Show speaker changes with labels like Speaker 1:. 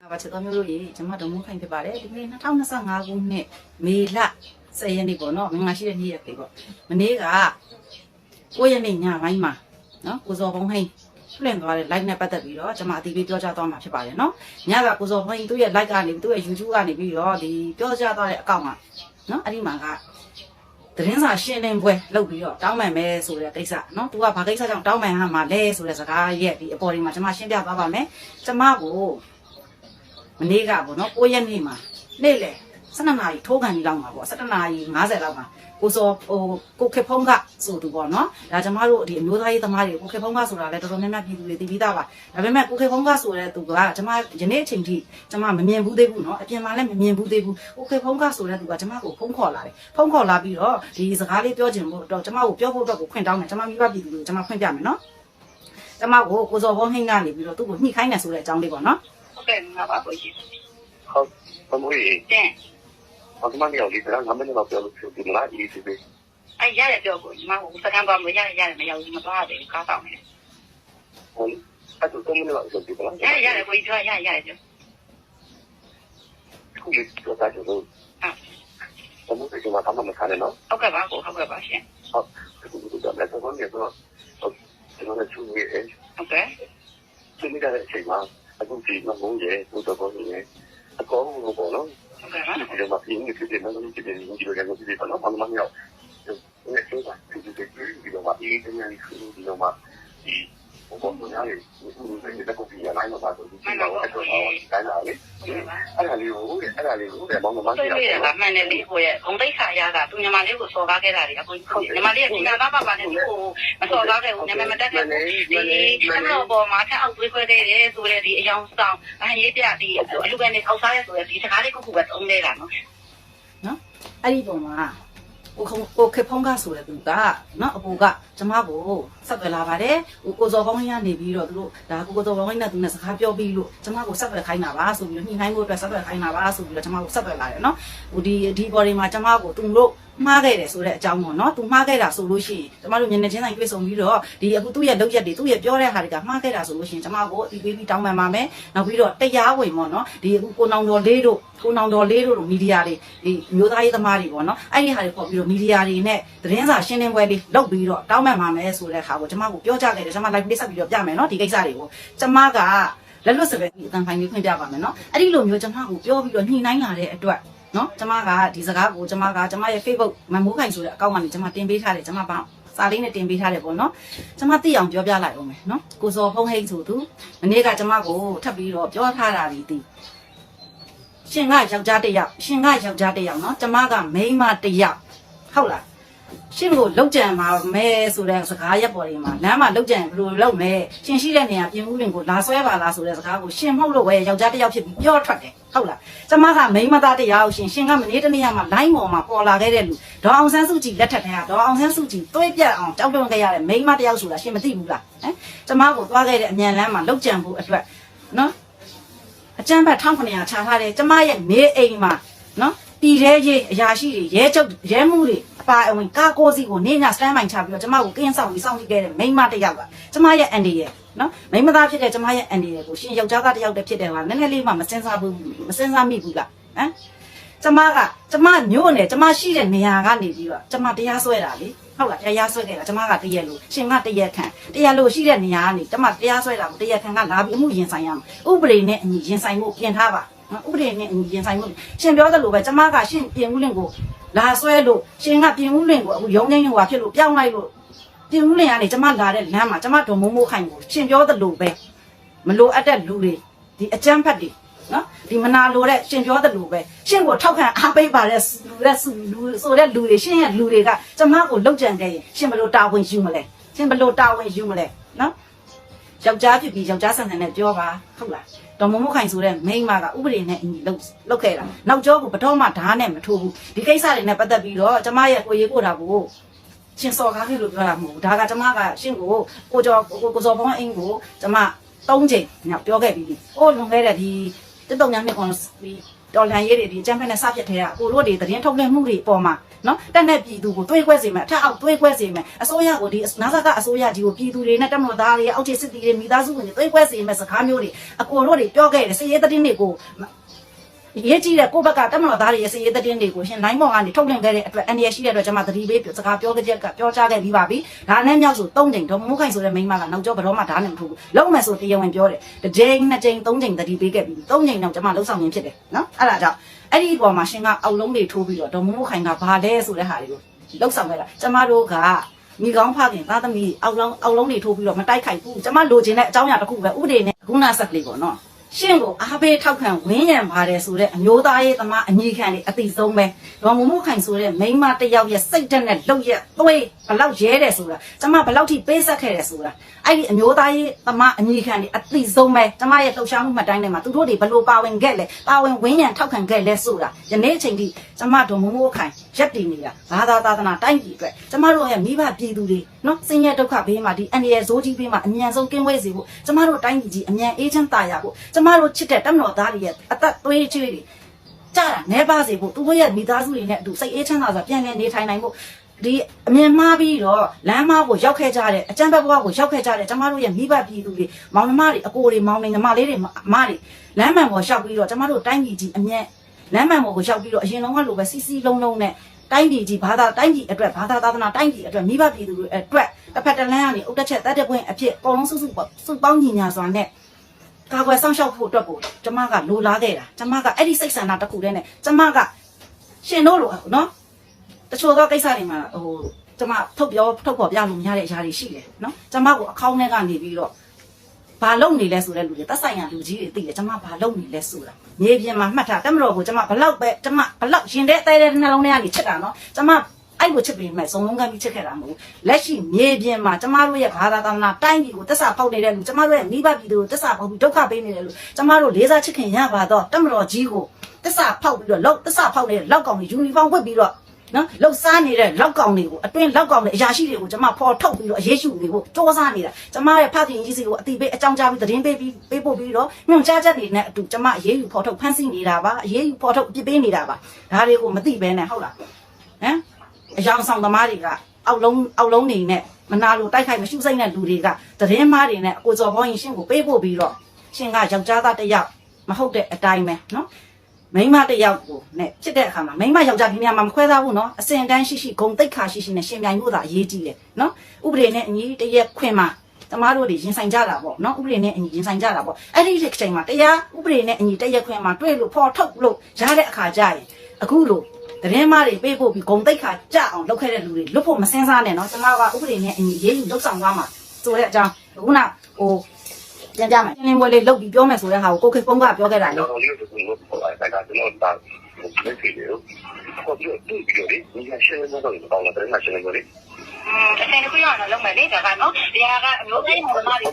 Speaker 1: ပါချစ်တော်မျိုးတို့ရေကျွန်မတို့မခိုင်ဖြစ်ပါတယ်ဒီနေ့2025ခုနှစ်မေလ10ရက်နေ့ပေါ့နော်မင်္ဂလာရှိတဲ့နေ့ရက်ပဲပေါ့မနေ့က9ရက်နေ့ညပိုင်းမှာနော်ကိုစောဘုံဟိန်းလွှင့်သွားတဲ့ live နဲ့ပတ်သက်ပြီးတော့ကျွန်မအတီးပေးပြောကြားသွားမှာဖြစ်ပါတယ်နော်ညကကိုစောဘုံဟိန်းသူ့ရဲ့ live ကနေသူ့ရဲ့ YouTube ကနေပြီးတော့ဒီပြောကြားသွားတဲ့အကောင့်မှာနော်အဲ့ဒီမှာကသတင်းစာရှင်းလင်းပွဲလုပ်ပြီးတော့တောင်းပန်မယ်ဆိုတဲ့ကိစ္စနော်သူကဘာကိစ္စကြောင့်တောင်းပန်ဟာမှာလဲဆိုတဲ့စကားရဲ့ဒီအပေါ်ဒီမှာကျွန်မရှင်းပြသွားပါမယ်ကျွန်မကို မနေ့ကပေါ့နော်9ရက်နေ့မှာနေ့လေ12နာရီထိုးကန်ကြီးလောက်မှာပေါ့17နာရီ50လောက်မှာကိုစောဟိုကိုခေဖုံးကဆိုသူပေါ့နော်ဒါကျမတို့ဒီအမျိုးသားရေးသမားတွေကိုခေဖုံးကဆိုတာလည်းတော်တော်များများပြည်သူတွေသိပြီးသားပါဒါပေမဲ့ကိုခေဖုံးကဆိုတဲ့သူကကျမယနေ့အချိန်ထိကျမမမြင်ဘူးသေးဘူးနော်အပြင်မှာလည်းမမြင်ဘူးသေးဘူးကိုခေဖုံးကဆိုတဲ့သူကကျမကိုဖုံးခေါ်လာတယ်ဖုံးခေါ်လာပြီးတော့ဒီစကားလေးပြောချင်ဖို့တော့ကျမကိုပြောဖို့အတွက်ကိုခွင့်တောင်းတယ်ကျမမိဘပြည်သူတွေကိုကျမခွင့်ပြမယ်နော်ကျမကိုကိုစောဘုံဟင်းကနေပြီးတော့သူ့ကိုညှိခိုင်းတယ်ဆိုတဲ့အကြောင်းလေးပေါ့နော်
Speaker 2: 95ပါကိုရှင်
Speaker 3: ဟုတ်ဘမွေး
Speaker 2: တင်
Speaker 3: ဘာမှမရောက်လေဒါငါမင်းတော့ပြောလို့ပြောဒီလား easy ပဲ
Speaker 2: အဲ့ရရပြောကိုညီမကစကန်ပါမရရရမရောက်ဘူးမပါဘူးကားဆောင်နေ
Speaker 3: ဟုတ်အဲ့တော့မင်းတော့ပြောဒီလား
Speaker 2: ရရရကိုကြီးပြောရရရပြော
Speaker 3: ခုလေးပြောတာကျ
Speaker 2: တော့
Speaker 3: ဟုတ်ဘမွေးကဘာမှမခံနဲ့နော်
Speaker 2: ဟုတ်ကဲ့ပါကိုဟုတ်ကဲ့ပါရှင်
Speaker 3: ဟုတ်ဒီလိုတော့လည်းတော့မင်းတော့ကျွန်တော်ချူနေတယ်
Speaker 2: ဟုတ်ကဲ့
Speaker 3: ချူနေတဲ့အချိန်မှာ အခုဒီမဟုတ်ရဲ့ကိုတော်ကောင်းနေအ
Speaker 2: ကောင်းလို့ပေါ့
Speaker 3: နော်ဒီလိုမှပြင်းနေဖြစ်တယ်မလို့ဖြစ်တယ်ဒီလိုလည်းဖြစ်တယ်ပေါ့နော်ဘာမှမရောက်ဒီလိုဆိုတာဒီလိုဒီလိုမှဒီလိုမှဒီ 我讲你那里，你那里那个比啊，那个啥子，你知道我那个啥，在哪里？
Speaker 2: 哎呀，你我
Speaker 3: 哎呀，你我在忙个忙。对对啦，慢点离
Speaker 2: 开，
Speaker 3: 工
Speaker 2: 地啥呀个，都你妈那个说话给哪里啊？你妈那个那爸爸爸那个，那说话给我你妈妈在那个，你他们老婆妈在澳洲回来的，做了的养伤，俺也别的，俺就跟那搞啥的做的，其他的个不管懂的啦，喏。喏，俺一懂嘛。 လူကနေအောက်စားရဲဆိုတဲ့ဒီစကားလေးခုခုပဲသုံးနေတာနော်
Speaker 1: နော်အဲ့ဒီပုံမှာကိုခုံကိုခေဖုံးကဆိုတဲ့သူကနော်အပူကကျမကိုဆက်သွယ်လာပါတယ်ဟိုကိုစောကောင်းကြီးကနေပြီးတော့သူတို့ဒါကိုကိုစောကောင်းကြီးနဲ့သူနဲ့စကားပြောပြီးလို့ကျမကိုဆက်သွယ်ခိုင်းတာပါဆိုပြီးတော့ညှိနှိုင်းဖို့အတွက်ဆက်သွယ်ခိုင်းတာပါဆိုပြီးတော့ကျမကိုဆက်သွယ်လာတယ်နော်ဟိုဒီဒီဘော်ဒီမှာကျမကိုသူတို့ မှားခဲ့တယ်ဆိုတဲ့အကြောင်းပေါ့နော်သူမှားခဲ့တာဆိုလို့ရှိရင်ကျမတို့ညနေချင်းတိုင်းတွေ့ဆုံပြီးတော့ဒီအခုသူ့ရဲ့လုပ်ရက်တွေသူ့ရဲ့ပြောတဲ့ဟာတွေကမှားခဲ့တာဆိုလို့ရှိရင်ကျမကိုအတီးပေးပြီးတောင်းပန်ပါမယ်နောက်ပြီးတော့တရားဝင်ပေါ့နော်ဒီအခုကိုနောင်တော်လေးတို့ကိုနောင်တော်လေးတို့လိုမီဒီယာတွေဒီမျိုးသားရေးသမားတွေပေါ့နော်အဲ့ဒီဟာတွေပေါ်ပြီးတော့မီဒီယာတွေနဲ့သတင်းစာရှင်းလင်းပွဲလေးလုပ်ပြီးတော့တောင်းပန်ပါမယ်ဆိုတဲ့ဟာကိုကျမကိုပြောကြခဲ့တယ်ကျမ live လေးဆက်ပြီးတော့ပြမယ်နော်ဒီကိစ္စတွေကိုကျမကလက်လွတ်စပယ်အတန်ဖိုင်လေးဖွင့်ပြပါမယ်နော်အဲ့ဒီလိုမျိုးကျမကိုပြောပြီးတော့ညှိနှိုင်းလာတဲ့အတွက် နော်ကျမကဒီစကားကိုကျမကကျမရဲ့ Facebook မမိုးခိုင်ဆိုတဲ့အကောင့်ကနေကျမတင်ပေးထားတယ်ကျမဘာစာလေးနဲ့တင်ပေးထားတယ်ပေါ့နော်ကျမသိအောင်ပြောပြလိုက်အောင်မယ်နော်ကိုစောဖုံးဟိတ်ဆိုသူမနေ့ကကျမကိုထပ်ပြီးတော့ပြောထားတာဒီဒီရှင်ကယောက်ျားတစ်ယောက်ရှင်ကယောက်ျားတစ်ယောက်နော်ကျမကမိန်းမတစ်ယောက်ဟုတ်လားရှင်ကိုလောက်ကြံမှာမဲဆိုတဲ့စကားရက်ပေါ်တွေမှာလမ်းမှာလောက်ကြံဘယ်လိုလုပ်မဲရှင်ရှိတဲ့နေရာပြင်ဦးလင်ကိုလာဆွဲပါလားဆိုတဲ့စကားကိုရှင်မဟုတ်လို့ပဲယောက်ျားတစ်ယောက်ဖြစ်ပြီးပြောထွက်တယ် ဟုတ်လားကျမကမိန်းမသားတစ်ယောက်ရှင်ရှင်ကမနေ့တနေ့ကမှလိုင်းပေါ်မှာပေါ်လာခဲ့တဲ့လူဒေါအောင်ဆန်းစုကြည်လက်ထက်ထဲကဒေါအောင်ဆန်းစုကြည်သွေးပြတ်အောင်တောက်တွန်းခဲ့ရတဲ့မိန်းမတစ်ယောက်ဆိုတာရှင်မသိဘူးလားဟမ်ကျမကိုသွားခဲ့တဲ့အမြန်လမ်းမှာလောက်ကြံဖို့အတွက်နော်အကျန်းဘတ်1900ချထားတယ်ကျမရဲ့နေအိမ်မှာနော်တီရဲကြီးအရာရှိတွေရဲချုပ်ရဲမှုတွေအ ပါအဝင်ကားကိုစီကိုနေညစတမ်းမိုင်ချပြီးတော့ကျမကိုကင်းဆောင်ပြီးစောင့်ကြည့်ခဲ့တဲ့မိန်းမတစ်ယောက်ကကျမရဲ့အန်ဒီရဲ့နော်မိန်းမသားဖြစ်တဲ့ကျမရဲ့အန်ဒီရဲ့ကိုရှင်ယောက်ျားသားတစ်ယောက်တည်းဖြစ်တယ်ဟာနည်းနည်းလေးမှမစင်စားဘူးမစင်စားမိဘူးလားဟမ်ကျမကကျမမျိုးနဲ့ကျမရှိတဲ့နေရာကနေပြီးတော့ကျမတရားစွဲတာလေဟုတ်လားတရားစွဲခဲ့တာကျမကတရက်လို့ရှင်ကတရက်ခံတရားလို့ရှိတဲ့နေရာကနေကျမတရားစွဲတာကိုတရက်ခံကလာပြီးအမှုရင်ဆိုင်ရမှာဥပဒေနဲ့အညီရင်ဆိုင်ဖို့ပြင်ထားပါနော် ဥပဒေနဲ့အညီရင်ဆိုင်ဖို့ရှင်ပြောသလိုပဲကျမကရှင်ပြင်ဦးလင်ကိုလာဆွဲလို့ရှင်ကပြင်ဦးလင်ကိုအခုရုံးငင်းဟွာဖြစ်လို့ပြောင်းလိုက်လို့ပြင်ဦးလင်ကနေကျမလာတဲ့လမ်းမှာကျမဒုံမိုးမိုးခိုင်ကိုရှင်ပြောသလိုပဲမလိုအပ်တဲ့လူတွေဒီအကြမ်းဖက်တွေနော်ဒီမနာလိုတဲ့ရှင်ပြောသလိုပဲရှင်ကိုထောက်ခံအားပေးပါတဲ့လူတဲ့လူဆိုတဲ့လူတွေရှင်ရဲ့လူတွေကကျမကိုလောက်ကြံခဲ့ရင်ရှင်ဘယ်လိုတာဝန်ယူမလဲရှင်ဘယ်လိုတာဝန်ယူမလဲနော်ယောက်ျားဖြစ်ပြီးယောက်ျားဆန်ဆန်နဲ့ပြောပါဟုတ်လား တော်မမခိုင်ဆိုတဲ့မိန်းမကဥပဒေနဲ့အညီလုပ်လုပ်ခဲ့တာနောက်ကျောကိုဘတော်မှဓာတ်နဲ့မထိုးဘူးဒီကိစ္စတွေနဲ့ပတ်သက်ပြီးတော့ကျမရဲ့ကိုရေးကိုတာကိုရှင်စော်ကားခဲ့လို့ပြောတာမဟုတ်ဘူးဒါကကျမကရှင်ကိုကိုကျော်ကိုကိုစော်ဘောင်းအင်းကိုကျမ၃ချိန်ညပြောခဲ့ပြီးပြီဟိုလွန်ခဲ့တဲ့ဒီတက်တော့ညနှစ်ကောင်ဒီတော်လန်ရေးတွေဒီချမ်းဖက်နဲ့စပြတ်ထဲကအကိုတို့တွေသတင်းထုတ်လွှင့်မှုတွေအပေါ်မှာ နော်တက်တဲ့ပြည်သူကိုတွေးခွဲစေမယ်အထက်အောက်တွေးခွဲစေမယ်အစိုးရကိုဒီနာဇာကအစိုးရဒီကိုပြည်သူတွေနဲ့တက်မတော်သားတွေအောက်ခြေစစ်တီတွေမိသားစုဝင်တွေတွေးခွဲစေမယ်စကားမျိုးတွေအကိုတို့တွေပြောခဲ့တယ်စည်ရေးသတင်းတွေကိုရေးကြည့်တဲ့ကိုယ့်ဘက်ကတက်မတော်သားတွေရဲ့စည်ရေးသတင်းတွေကိုရှင်လိုင်းပေါ်ကနေထုတ်လွှင့်ခဲ့တဲ့အတွက်အန်ရရှိတဲ့အတွက်ကျွန်မသတိပေးစကားပြောကြချက်ကပြောကြားခဲ့ပြီးပါပြီ။ဒါနဲ့မြောက်ဆို၃ချိန်တော့မမိုးခိုင်ဆိုတဲ့မိန်းမကနောက်ကျောဘယ်တော့မှဓာတ်နဲ့မထိုးဘူး။လုံးမယ်ဆိုတရားဝင်ပြောတယ်။တစ်ချိန်နှစ်ချိန်သုံးချိန်သတိပေးခဲ့ပြီး၃ချိန်တော့ကျွန်မလှုပ်ဆောင်ရင်းဖြစ်တယ်နော်။အဲ့ဒါကြောင့် အဲ့ဒီပေါ်မှာရှင်ကအောက်လုံးတွေထိုးပြီးတော့ဒေါ်မမိုးခိုင်ကဘာလဲဆိုတဲ့ဟာတွေကိုလှုပ်ဆောင်ခဲ့တာ။ကျွန်မတို့ကမိကောင်းဖခင်သားသမီးအောက်လုံးအောက်လုံးတွေထိုးပြီးတော့မတိုက်ခိုက်ဘူး။ကျွန်မလိုချင်တဲ့အကြောင်းအရာတစ်ခုပဲဥပဒေနဲ့ခုနဆက်လေးပေါ့နော်။ ရှင့်ကိုအားပေးထောက်ခံဝင်းရံပါတယ်ဆိုတဲ့အမျိုးသားရေးသမားအညီခံတွေအတိဆုံးပဲဒေါ်မမို့ခိုင်ဆိုတဲ့မိန်းမတစ်ယောက်ရဲ့စိတ်ဓာတ်နဲ့လုပ်ရက်သွေးဘလောက်ရဲတယ်ဆိုတာကျမဘလောက်ထိပေးဆက်ခဲ့တယ်ဆိုတာအဲ့ဒီအမျိုးသားရေးသမားအညီခံတွေအတိဆုံးပဲကျမရဲ့လှုပ်ရှားမှုမှတ်တိုင်းထဲမှာသူတို့တွေဘလို့ပါဝင်ခဲ့လဲပါဝင်ဝင်းရံထောက်ခံခဲ့လဲဆိုတာယနေ့အချိန်ထိကျမဒေါ်မမို့ခိုင်ရက်တည်နေတာဘာသာသာသနာတိုင်းပြည်အတွက်ကျမတို့ရဲ့မိဘပြည်သူတွေနော်စင်ရဒုက္ခဘေးမှာဒီအန္တရာယ်ဇိုးကြီးဘေးမှာအမြန်ဆုံးကင်းဝေးစေဖို့ကျမတို့တိုင်းပြည်ကြီးအမြန်အေးချမ်းသာရဖို့ကျမတို့ချစ်တဲ့တမတော်သားတွေရဲ့အသက်သွေးချွေးတွေကြတာနေပါစေဖို့သူတို့ရဲ့မိသားစုတွေနဲ့အတူစိတ်အေးချမ်းသာစွာပြန်လည်နေထိုင်နိုင်ဖို့ဒီအမြင်မှားပြီးတော့လမ်းမကိုရောက်ခဲ့ကြတဲ့အကျံဘက်ဘဝကိုရောက်ခဲ့ကြတဲ့ကျမတို့ရဲ့မိဘပြည်သူတွေမောင်နှမတွေအကိုတွေမောင်နှမလေးတွေအမတွေလမ်းမှန်ပေါ်ရောက်ပြီးတော့ကျမတို့တိုင်းပြည်ကြီးအမြန်လမ်းမှန်ပေါ်ကိုရောက်ပြီးတော့အရင်လုံးကလိုပဲစီစီလုံးလုံးနဲ့တိုင်းပြည်ကြီးဘာသာတိုင်းပြည်အတွက်ဘာသာသာသနာတိုင်းပြည်အတွက်မိဘပြည်သူတွေအတွက်တစ်ဖက်တစ်လမ်းကနေဥတက်ချက်တတ်တဲ့ပွင့်အဖြစ်အကုန်လုံးစုစုပေါ့စုပေါင်းညီညာစွာနဲ့ ကာကွယ်ဆောင်ရှောက်ဖို့အတွက်ကိုကျမကလိုလားခဲ့တာကျမကအဲ့ဒီစိတ်ဆန္ဒတစ်ခုတည်းနဲ့ကျမကရှင်တို့လိုနော်တချို့သောကိစ္စတွေမှာဟိုကျမထုတ်ပြောထုတ်ဖော်ပြလို့မရတဲ့အရာတွေရှိတယ်နော်ကျမကိုအကောင့်ထဲကနေပြီးတော့ဘာလုပ်နေလဲဆိုတဲ့လူတွေသက်ဆိုင်ရာလူကြီးတွေသိတယ်ကျမဘာလုပ်နေလဲဆိုတာမြေပြင်မှာမှတ်ထားတက်မတော်ကိုကျမဘလောက်ပဲကျမဘလောက်ရင်တဲ့အသေးတဲ့နှလုံးထဲကနေချစ်တာနော်ကျမ အဲ့လိုချစ်ပြီးမှစုံလုံးကမ်းပြီးချစ်ခဲ့တာမဟုတ်ဘူးလက်ရှိမြေပြင်မှာကျမတို့ရဲ့ဘာသာသာနာတိုင်းပြည်ကိုတစ္ဆာဖောက်နေတဲ့လူကျမတို့ရဲ့မိဘပြည်သူကိုတစ္ဆာဖောက်ပြီးဒုက္ခပေးနေတဲ့လူကျမတို့လေးစားချစ်ခင်ရပါတော့တက်မတော်ကြီးကိုတစ္ဆာဖောက်ပြီးတော့လောက်တစ္ဆာဖောက်နေတဲ့လောက်ကောင်တွေယူနီဖောင်းဝတ်ပြီးတော့နော်လှုပ်ရှားနေတဲ့လောက်ကောင်တွေကိုအတွင်းလောက်ကောင်တွေအရာရှိတွေကိုကျွန်မဖော်ထုတ်ပြီးတော့အရေးယူနေဖို့စ조사နေတာကျွန်မရဲ့ဖခင်ကြီးစီကိုအတိပေးအကြောင်းကြားပြီးသတင်းပေးပြီးပေးပို့ပြီးတော့ညွှန်ကြားချက်တွေနဲ့အတူကျွန်မအရေးယူဖော်ထုတ်ဖမ်းဆီးနေတာပါအရေးယူဖော်ထုတ်အပြစ်ပေးနေတာပါဒါတွေကိုမသိဘဲနဲ့ဟုတ်လားဟမ် အယောင်ဆောင်သမားတွေကအောက်လုံးအောက်လုံးနေနဲ့မနာလိုတိုက်ခိုက်မရှုစိမ့်တဲ့လူတွေကသတင်းမားတွေနဲ့အကိုစော်ဘောင်းရင်ရှင်းကိုပေးပို့ပြီးတော့ရှင်ကယောက်ျားသားတစ်ယောက်မဟုတ်တဲ့အတိုင်းပဲနော်မိန်းမတစ်ယောက်ကိုနဲ့ဖြစ်တဲ့အခါမှာမိန်းမယောက်ျားပြင်းပြမှာမခွဲသားဘူးနော်အစင်တန်းရှိရှိဂုံတိတ်ခါရှိရှိနဲ့ရှင်ပြိုင်ဖို့သာအရေးကြီးတယ်နော်ဥပဒေနဲ့အညီတရက်ခွင်မှာကျမတို့တွေရင်ဆိုင်ကြတာပေါ့နော်ဥပဒေနဲ့အညီရင်ဆိုင်ကြတာပေါ့အဲ့ဒီအချိန်မှာတရားဥပဒေနဲ့အညီတရက်ခွင်မှာတွေ့လို့ဖော်ထုတ်လို့ရတဲ့အခါကျရင်အခုလို့ တရင်မတွေပေးဖို့ပြီးဂုံတိတ်ခါကြအောင်လုပ်ခဲ့တဲ့လူတွေလွတ်ဖို့မစင်းစားနဲ့နော်ကျမကဥပဒေနဲ့အညီရေးယူလုပ်ဆောင်သွားမှာဆိုတဲ့အကြောင်းခုနဟိုပြန်ကြမယ်ရှင်းလင်းပွဲလေးလုပ်ပြီးပြောမယ်ဆိုတဲ့ဟာကိုကိုခေဖုံးကပြောခဲ့တာလေ
Speaker 3: တော်တော်လေးကိုသူ့ကိုပေါ်လာတာကကျွန်တော်တာလက်ရှိလေကိုကြည့်ပြီးတော့ဒီကရှင်းနေတော့တော့တော့တယ်ငါရှင်းနေတယ်
Speaker 2: อืมအစင်တစ်ခုရအောင်လုပ်မယ်လေဒါကနော်ဒီဟာကအမျိုးသားရေးမောင်နှမတွေ